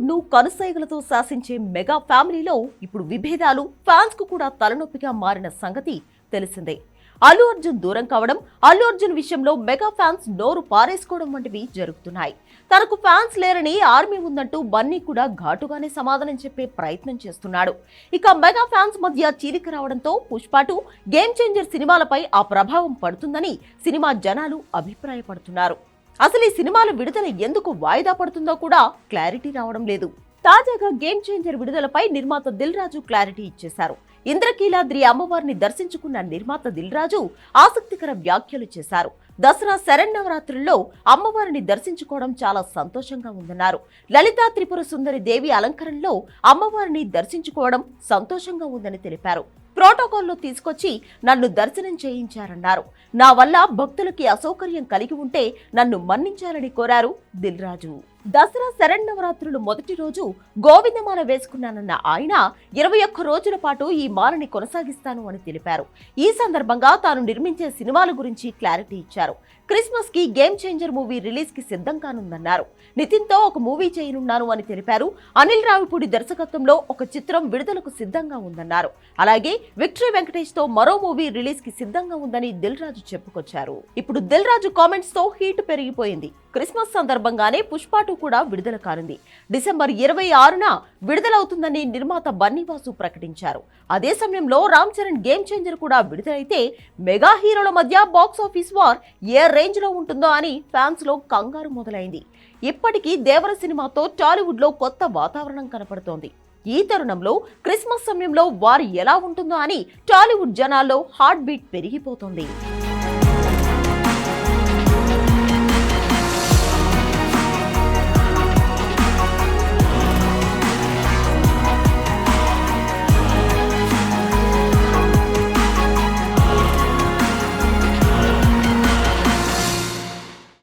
బాలీవుడ్ను కనుసైగులతో కనుసైగలతో శాసించే మెగా ఫ్యామిలీలో ఇప్పుడు విభేదాలు ఫ్యాన్స్కు కూడా తలనొప్పిగా మారిన సంగతి తెలిసిందే. అల్లు అర్జున్ దూరం కావడం అల్లు అర్జున్ విషయంలో మెగా ఫ్యాన్స్ నోరు పారేసుకోవడం వంటివి జరుగుతున్నాయి. తనకు ఫ్యాన్స్ లేరని ఆర్మీ ఉందంటూ బన్నీ కూడా ఘాటుగానే సమాధానం చెప్పే ప్రయత్నం చేస్తున్నాడు. ఇక మెగా ఫ్యాన్స్ మధ్య చీలిక రావడంతో పుష్పాటు గేమ్ చేంజర్ సినిమాలపై ఆ ప్రభావం పడుతుందని సినిమా జనాలు అభిప్రాయపడుతున్నారు. అసలు ఈ సినిమాల విడుదల ఎందుకు వాయిదా పడుతుందో కూడా క్లారిటీ రావడం లేదు. తాజాగా గేమ్ చేంజర్ విడుదలపై నిర్మాత దిల్ రాజు క్లారిటీ ఇచ్చేశారు. ఇంద్రకీలాద్రి అమ్మవారిని దర్శించుకున్న నిర్మాత దిల్ రాజు ఆసక్తికర వ్యాఖ్యలు చేశారు. దసరా శరన్నవరాత్రుల్లో అమ్మవారిని దర్శించుకోవడం చాలా సంతోషంగా ఉందన్నారు. లలితా త్రిపుర సుందరి దేవి అలంకరణలో అమ్మవారిని దర్శించుకోవడం సంతోషంగా ఉందని తెలిపారు. ప్రోటోకాల్ను తీసుకొచ్చి నన్ను దర్శనం చేయించారన్నారు. నా వల్ల భక్తులకి అసౌకర్యం కలిగి ఉంటే నన్ను మన్నించాలని కోరారు దిల్ రాజు దసరా శరణవరాత్రులు మొదటి రోజు గోవిందమాల వేసుకున్నానన్న ఆయన ఇరవై ఒక్క రోజుల పాటు ఈ మాలని కొనసాగిస్తాను అని తెలిపారు. ఈ సందర్భంగా తాను నిర్మించే సినిమాల గురించి క్లారిటీ ఇచ్చారు. క్రిస్మస్కి గేమ్ చేంజర్ మూవీ రిలీజ్కి సిద్ధం కానుందన్నారు. నితిన్తో ఒక మూవీ చేయనున్నాను అని తెలిపారు. అనిల్ రావిపూడి దర్శకత్వంలో ఒక చిత్రం విడుదలకు సిద్ధంగా ఉందన్నారు. అలాగే విక్టరీ వెంకటేష్తో మరో మూవీ రిలీజ్కి సిద్ధంగా ఉందని దిల్ రాజు చెప్పుకొచ్చారు. ఇప్పుడు దిల్ రాజు కామెంట్స్తో హీట్ పెరిగిపోయింది. క్రిస్మస్ సందర్భంగానే పుష్ప పాటు కూడా విడుదల కానుంది. డిసెంబర్ ఇరవై ఆరున విడుదలవుతుందని నిర్మాత బన్నీవాసు ప్రకటించారు. అదే సమయంలో రామ్ చరణ్ గేమ్ చేంజర్ కూడా విడుదలైతే మెగా హీరోల మధ్య బాక్స్ ఆఫీస్ వార్ ఏ రేంజ్లో ఉంటుందో అని ఫ్యాన్స్లో కంగారు మొదలైంది. ఇప్పటికీ దేవర సినిమాతో టాలీవుడ్లో కొత్త వాతావరణం కనపడుతోంది. ఈ తరుణంలో క్రిస్మస్ సమయంలో వారు ఎలా ఉంటుందో అని టాలీవుడ్ జనాల్లో హార్ట్ బీట్ పెరిగిపోతోంది.